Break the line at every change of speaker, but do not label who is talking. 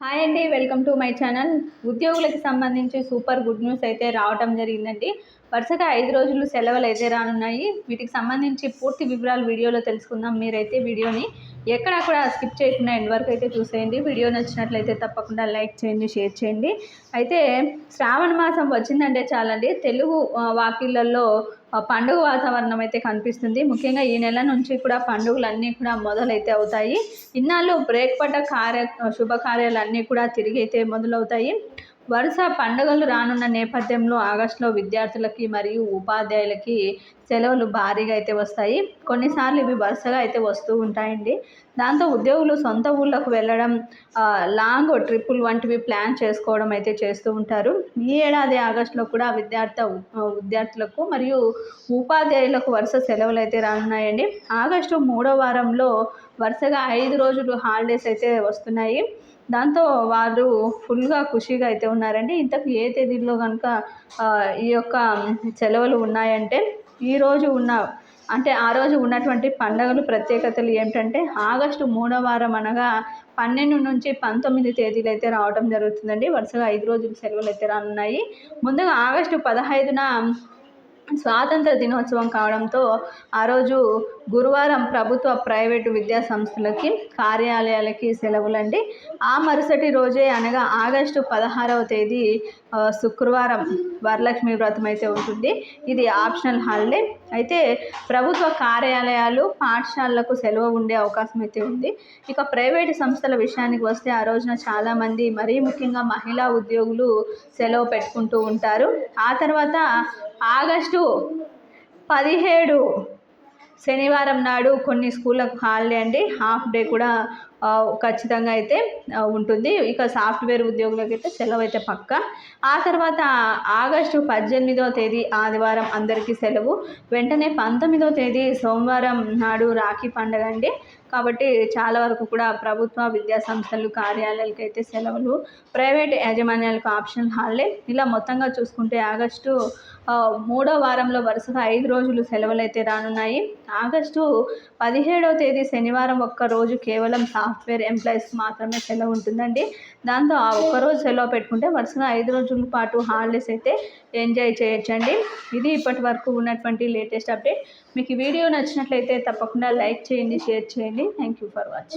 Hi అండి welcome to my channel. ఉద్యోగులకు సంబంధించి సూపర్ గుడ్ న్యూస్ అయితే రావటం జరిగిందండి. వరుసగా ఐదు రోజులు సెలవులు అయితే రానున్నాయి. వీటికి సంబంధించి పూర్తి వివరాలు వీడియోలో తెలుసుకుందాం. మీరైతే వీడియోని ఎక్కడా కూడా స్కిప్ చేయకుండా ఎండ్ వరకు అయితే చూసేయండి. వీడియో నచ్చినట్లయితే తప్పకుండా లైక్ చేయండి షేర్ చేయండి. అయితే శ్రావణ మాసం వచ్చిందంటే చాలండి. తెలుగు వాకిళ్ళల్లో పండుగ వాతావరణం అయితే కనిపిస్తుంది. ముఖ్యంగా ఈ నెల నుంచి కూడా పండుగలన్నీ కూడా మొదలైతే అవుతాయి. ఇన్నాళ్ళు బ్రేక్ పడ్డ కార్య శుభకార్యాలు అన్నీ కూడా తిరిగి అయితే మొదలవుతాయి. వరుస పండుగలు రానున్న నేపథ్యంలో ఆగస్టులో విద్యార్థులకి మరియు ఉపాధ్యాయులకి సెలవులు భారీగా అయితే వస్తాయి. కొన్నిసార్లు ఇవి వరుసగా అయితే వస్తూ ఉంటాయండి. దాంతో ఉద్యోగులు సొంత ఊళ్ళకు వెళ్ళడం లాంగ్ ట్రిప్పులు వంటివి ప్లాన్ చేసుకోవడం అయితే చేస్తూ ఉంటారు. ఈ ఏడాది ఆగస్టులో కూడా విద్యార్థి విద్యార్థులకు మరియు ఉపాధ్యాయులకు వరుస సెలవులు అయితే రానున్నాయండి. ఆగస్టు మూడో వారంలో వరుసగా ఐదు రోజులు హాలిడేస్ అయితే వస్తున్నాయి. దాంతో వారు ఫుల్గా ఖుషీగా అయితే ఉన్నారండి. ఇంతకు ఏ తేదీలో కనుక ఈ యొక్క సెలవులు ఉన్నాయంటే ఈరోజు ఉన్న అంటే ఆ రోజు ఉన్నటువంటి పండుగలు ప్రత్యేకతలు ఏమిటంటే ఆగస్టు మూడో వారం అనగా పన్నెండు నుంచి పంతొమ్మిది తేదీలు అయితే రావడం జరుగుతుందండి. వరుసగా ఐదు రోజులు సెలవులు అయితే రానున్నాయి. ముందుగా ఆగస్టు పదహైదున స్వాతంత్ర దినోత్సవం కావడంతో ఆ రోజు గురువారం ప్రభుత్వ ప్రైవేటు విద్యా సంస్థలకి కార్యాలయాలకి సెలవులండి. ఆ మరుసటి రోజే అనగా ఆగస్టు పదహారవ తేదీ శుక్రవారం వరలక్ష్మి వ్రతం అయితే ఉంటుంది. ఇది ఆప్షనల్ హాలిడే. అయితే ప్రభుత్వ కార్యాలయాలు పాఠశాలలకు సెలవు ఉండే అవకాశం అయితే ఉంది. ఇక ప్రైవేటు సంస్థల విషయానికి వస్తే ఆ రోజున చాలామంది మరీ ముఖ్యంగా మహిళా ఉద్యోగులు సెలవు పెట్టుకుంటూ ఉంటారు. ఆ తర్వాత ఆగస్టు పదిహేడు శనివారం నాడు కొన్ని స్కూళ్ళకు హాలిడే అండి. హాఫ్ డే కూడా ఖచ్చితంగా అయితే ఉంటుంది. ఇక సాఫ్ట్వేర్ ఉద్యోగులకైతే సెలవు అయితే పక్క. ఆ తర్వాత ఆగస్టు పద్దెనిమిదవ తేదీ ఆదివారం అందరికీ సెలవు. వెంటనే పంతొమ్మిదవ తేదీ సోమవారం నాడు రాఖీ పండగ అండి. కాబట్టి చాలా వరకు కూడా ప్రభుత్వ విద్యా సంస్థలు కార్యాలయాలకు అయితే సెలవులు. ప్రైవేట్ యాజమాన్యాలకు ఆప్షన్ హాలిడే ఇలా మొత్తంగా చూసుకుంటే ఆగస్టు మూడో వారంలో వరుసగా ఐదు రోజులు సెలవులు అయితే రానున్నాయి. ఆగస్టు పదిహేడవ తేదీ శనివారం ఒక్క రోజు కేవలం సాఫ్ట్వేర్ ఎంప్లాయీస్ మాత్రమే సెలవు ఉంటుందండి. దాంతో ఆ ఒక్కరోజు సెలవు పెట్టుకుంటే వరుసగా ఐదు రోజుల పాటు హాలిడేస్ అయితే ఎంజాయ్ చేయొచ్చండి. ఇది ఇప్పటి వరకు ఉన్నటువంటి లేటెస్ట్ అప్డేట్. మీకు వీడియో నచ్చినట్లయితే తప్పకుండా లైక్ చేయండి షేర్ చేయండి. Thank you for watching.